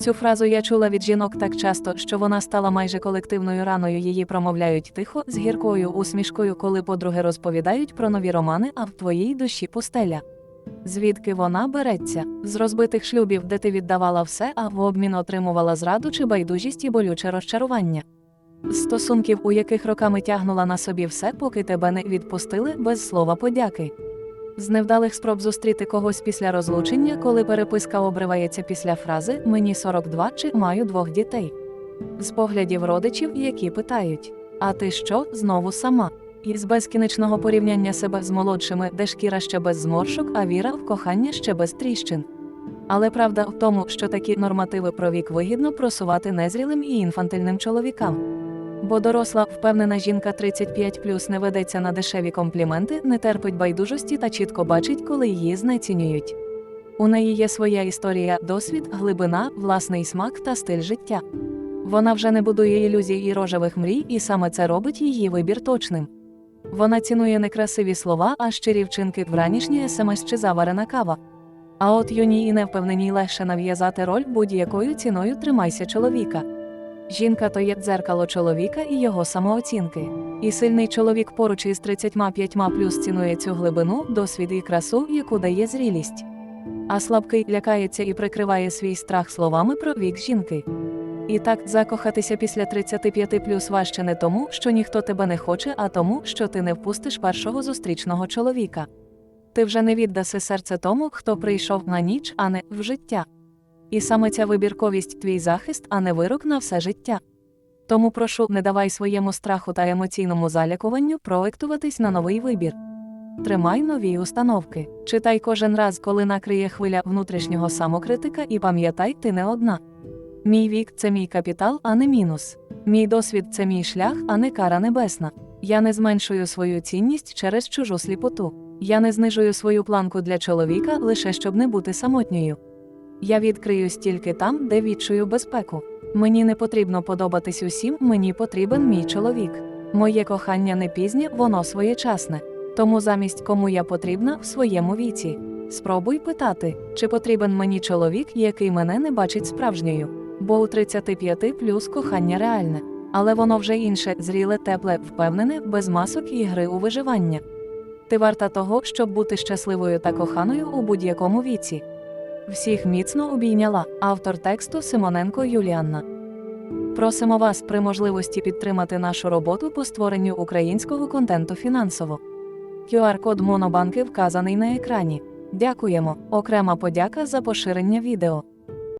Цю фразу я чула від жінок так часто, що вона стала майже колективною раною. Її промовляють тихо, з гіркою усмішкою, коли подруги розповідають про нові романи, а в твоїй душі пустеля. Звідки вона береться? З розбитих шлюбів, де ти віддавала все, а в обмін отримувала зраду чи байдужість і болюче розчарування. Стосунків, у яких роками тягнула на собі все, поки тебе не відпустили без слова подяки. З невдалих спроб зустріти когось після розлучення, коли переписка обривається після фрази Мені 42 чи маю двох дітей. З поглядів родичів, які питають: А ти що, знову сама? І з безкінечного порівняння себе з молодшими, де шкіра ще без зморшок, а віра в кохання ще без тріщин. Але правда в тому, що такі нормативи про вік вигідно просувати незрілим і інфантильним чоловікам. Бо доросла, впевнена жінка 35 плюс не ведеться на дешеві компліменти, не терпить байдужості та чітко бачить, коли її знецінюють. У неї є своя історія, досвід, глибина, власний смак та стиль життя. Вона вже не будує ілюзій і рожевих мрій, і саме це робить її вибір точним. Вона цінує не красиві слова, а щирі вчинки вранішнє смс чи заварена кава. А от юній і невпевненій легше нав'язати роль будь-якою ціною тримайся чоловіка. Жінка то є дзеркало чоловіка і його самооцінки. І сильний чоловік поруч із 35 плюс цінує цю глибину, досвід і красу, яку дає зрілість. А слабкий лякається і прикриває свій страх словами про вік жінки. І так закохатися після 35 плюс важче не тому, що ніхто тебе не хоче, а тому, що ти не впустиш першого зустрічного чоловіка. Ти вже не віддаси серце тому, хто прийшов на ніч, а не в життя. І саме ця вибірковість твій захист, а не вирок на все життя. Тому прошу, не давай своєму страху та емоційному залякуванню проектуватись на новий вибір. Тримай нові установки. Читай кожен раз, коли накриє хвиля внутрішнього самокритика, і пам'ятай, ти не одна. Мій вік це мій капітал, а не мінус. Мій досвід це мій шлях, а не кара небесна. Я не зменшую свою цінність через чужу сліпоту. Я не знижую свою планку для чоловіка лише щоб не бути самотньою. Я відкриюсь тільки там, де відчую безпеку. Мені не потрібно подобатись усім, мені потрібен мій чоловік. Моє кохання не пізнє, воно своєчасне. Тому замість кому я потрібна в своєму віці. Спробуй питати, чи потрібен мені чоловік, який мене не бачить справжньою. Бо у 35 плюс кохання реальне. Але воно вже інше, зріле, тепле, впевнене, без масок і гри у виживання. Ти варта того, щоб бути щасливою та коханою у будь-якому віці. Всіх міцно обійняла автор тексту Симоненко Юліанна. Просимо вас при можливості підтримати нашу роботу по створенню українського контенту фінансово. QR-код Монобанки вказаний на екрані. Дякуємо. Окрема подяка за поширення відео.